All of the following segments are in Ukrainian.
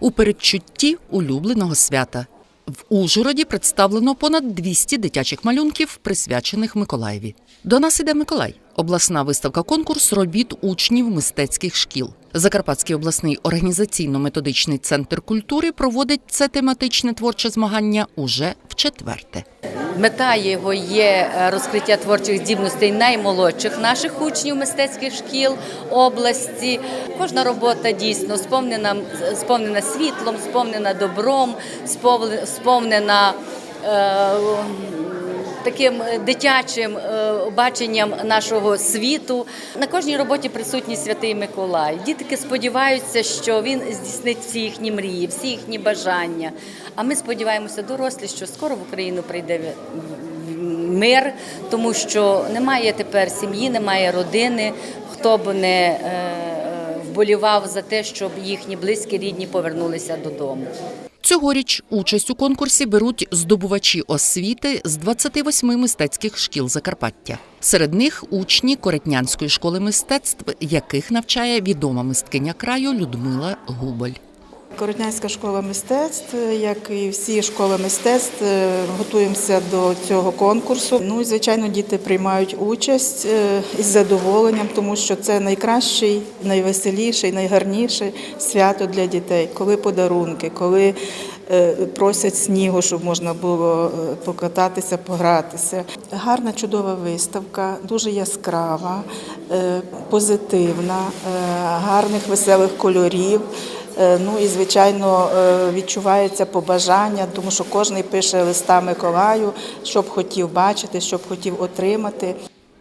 у передчутті улюбленого свята. В Ужгороді представлено понад 200 дитячих малюнків, присвячених Миколаєві. До нас іде Миколай. Обласна виставка конкурс робіт учнів мистецьких шкіл. Закарпатський обласний організаційно-методичний центр культури проводить це тематичне творче змагання уже в четверте. Мета його є е, розкриття творчих здібностей наймолодших наших учнів мистецьких шкіл області. Кожна робота дійсно сповнена, сповнена світлом, сповнена добром, сповнена е, таким дитячим е, баченням нашого світу. На кожній роботі присутній святий Миколай. Дітки сподіваються, що він здійснить всі їхні мрії, всі їхні бажання. А ми сподіваємося, дорослі, що скоро в Україну прийде мир, тому що немає тепер сім'ї, немає родини, хто б не е, е, вболівав за те, щоб їхні близькі рідні повернулися додому. Цьогоріч участь у конкурсі беруть здобувачі освіти з 28 мистецьких шкіл Закарпаття. Серед них учні Коретнянської школи мистецтв, яких навчає відома мисткиня краю Людмила Губаль. Коротнянська школа мистецтв, як і всі школи мистецтв, е, готуємося до цього конкурсу. Ну і звичайно, діти приймають участь е, із задоволенням, тому що це найкращий, найвеселіший, найгарніший свято для дітей, коли подарунки, коли е, просять снігу, щоб можна було покататися, погратися. Гарна, чудова виставка, дуже яскрава, позитивна, гарних веселих кольорів. Е, Ну і звичайно е, відчувається побажання, тому що кожен пише листа Миколаю, що б хотів бачити, що б хотів отримати.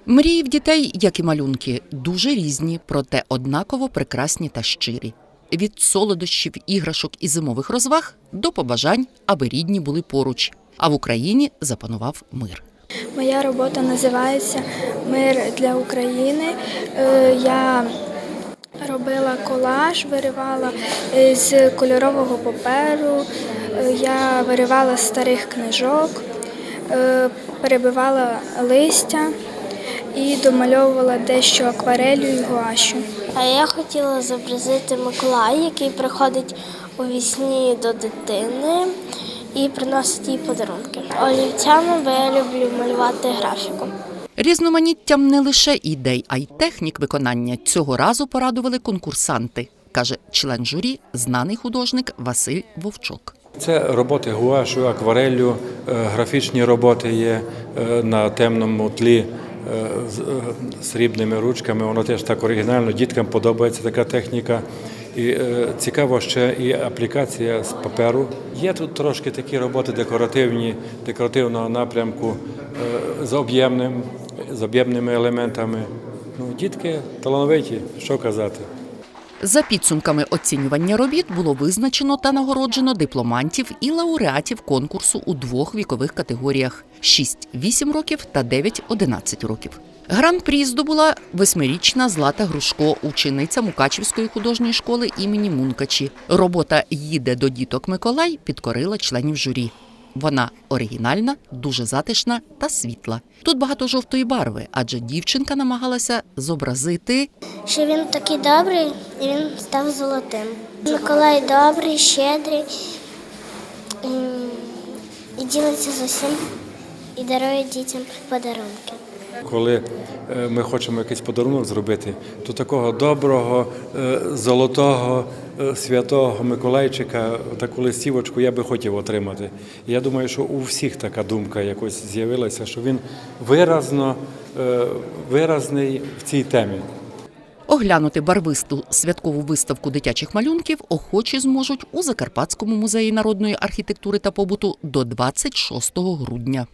Мрії в дітей, як і малюнки, дуже різні, проте однаково прекрасні та щирі. Від солодощів, іграшок і зимових розваг до побажань, аби рідні були поруч. А в Україні запанував мир. Моя робота називається Мир для України. Е, Я робила колаж, виривала е, з кольорового паперу, е, я виривала з старих книжок, е, перебивала листя і домальовувала дещо акварелью і гуашю. А я хотіла зобразити Миколая, який приходить у вісні до дитини і приносить їй подарунки. Олівцями, я люблю малювати графіку. Різноманіттям не лише ідей, а й технік виконання цього разу порадували конкурсанти, каже член журі, знаний художник Василь Вовчок. Це роботи гуашу, аквареллю, е, графічні роботи є е, на темному тлі е, з срібними ручками. Воно теж так оригінально. Діткам подобається така техніка. І цікаво ще і аплікація з паперу. Є тут трошки такі роботи декоративні, декоративного напрямку з об'ємним, з об'ємними елементами. Ну, дітки талановиті, що казати. За підсумками оцінювання робіт було визначено та нагороджено дипломантів і лауреатів конкурсу у двох вікових категоріях: 6-8 років та 9-11 років. Гран-прі здобула восьмирічна Злата Грушко, учениця Мукачівської художньої школи імені Мункачі. Робота Їде до діток Миколай підкорила членів журі. Вона оригінальна, дуже затишна та світла. Тут багато жовтої барви, адже дівчинка намагалася зобразити Що він такий добрий і він став золотим. Миколай добрий, щедрий м, і ділиться з усім і дарує дітям подарунки. Коли е, ми хочемо якийсь подарунок зробити, то такого доброго, е, золотого, святого Миколайчика, таку листівочку я би хотів отримати. Я думаю, що у всіх така думка якось з'явилася, що він виразно, е, виразний в цій темі. Оглянути барвисту святкову виставку дитячих малюнків охочі зможуть у Закарпатському музеї народної архітектури та побуту до 26 грудня.